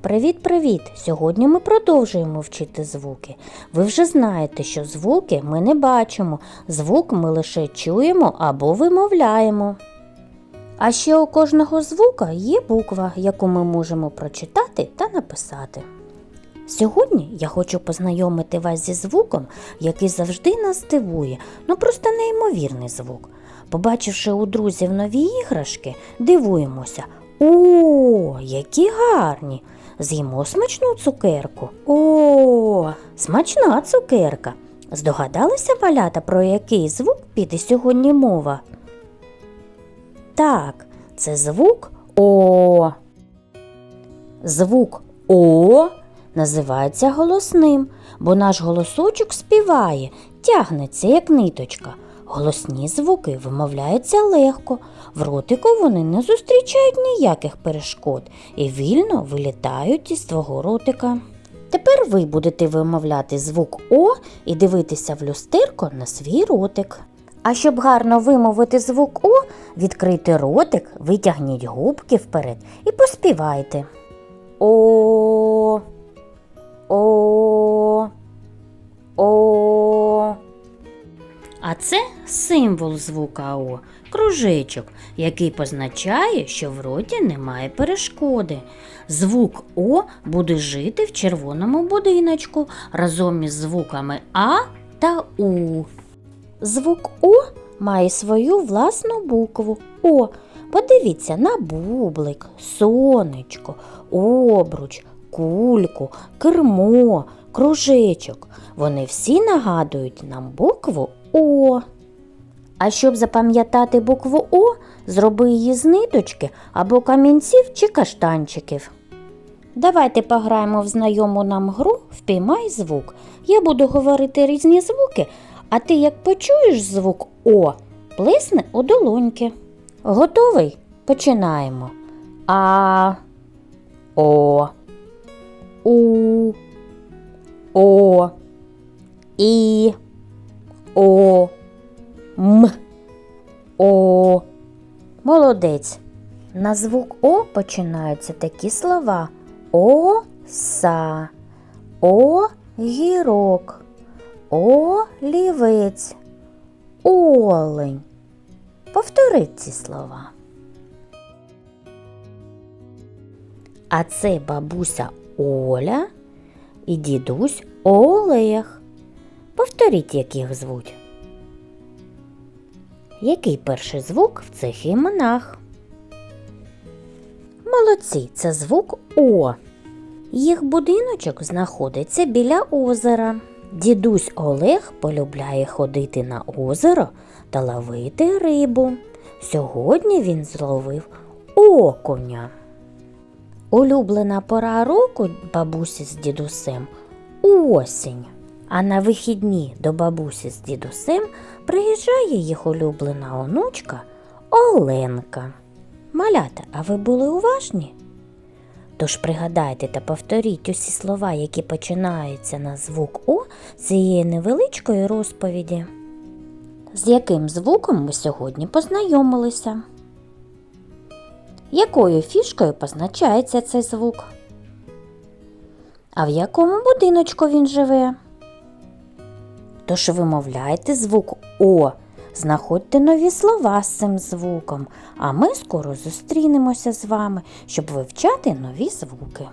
Привіт-привіт! Сьогодні ми продовжуємо вчити звуки. Ви вже знаєте, що звуки ми не бачимо, звук ми лише чуємо або вимовляємо. А ще у кожного звука є буква, яку ми можемо прочитати та написати. Сьогодні я хочу познайомити вас зі звуком, який завжди нас дивує, ну просто неймовірний звук. Побачивши у друзів нові іграшки, дивуємося. О, які гарні! З'їмо смачну цукерку. О, смачна цукерка. Здогадалися малята, про який звук піде сьогодні мова? Так, це звук О. Звук О називається голосним, бо наш голосочок співає, тягнеться, як ниточка. Голосні звуки вимовляються легко, в ротику вони не зустрічають ніяких перешкод і вільно вилітають із твого ротика. Тепер ви будете вимовляти звук О і дивитися в люстерко на свій ротик. А щоб гарно вимовити звук О, відкрийте ротик, витягніть губки вперед і поспівайте. О. О. А це символ звука О, кружечок, який позначає, що в роті немає перешкоди. Звук О буде жити в червоному будиночку разом із звуками А та У. Звук О має свою власну букву О. Подивіться на бублик, сонечко, обруч, кульку, кермо, кружечок. Вони всі нагадують нам букву О. А щоб запам'ятати букву О, зроби її з ниточки або камінців чи каштанчиків. Давайте пограємо в знайому нам гру Впіймай звук. Я буду говорити різні звуки, а ти, як почуєш звук О, плесни у долоньки. Готовий? Починаємо. А. О. У. О. Молодець. На звук О починаються такі слова оса, огірок, олівець, олень. Повторіть ці слова. А це бабуся Оля і дідусь Олег. Повторіть, як їх звуть. Який перший звук в цих іменах? Молодці, це звук О. Їх будиночок знаходиться біля озера. Дідусь Олег полюбляє ходити на озеро та ловити рибу. Сьогодні він зловив окуня. Улюблена пора року бабусі з дідусем осінь. А на вихідні до бабусі з дідусем приїжджає їх улюблена онучка Оленка. Малята, а ви були уважні? Тож пригадайте та повторіть усі слова, які починаються на звук О цієї невеличкої розповіді. З яким звуком ми сьогодні познайомилися? Якою фішкою позначається цей звук? А в якому будиночку він живе? Тож вимовляйте звук О, знаходьте нові слова з цим звуком, а ми скоро зустрінемося з вами, щоб вивчати нові звуки.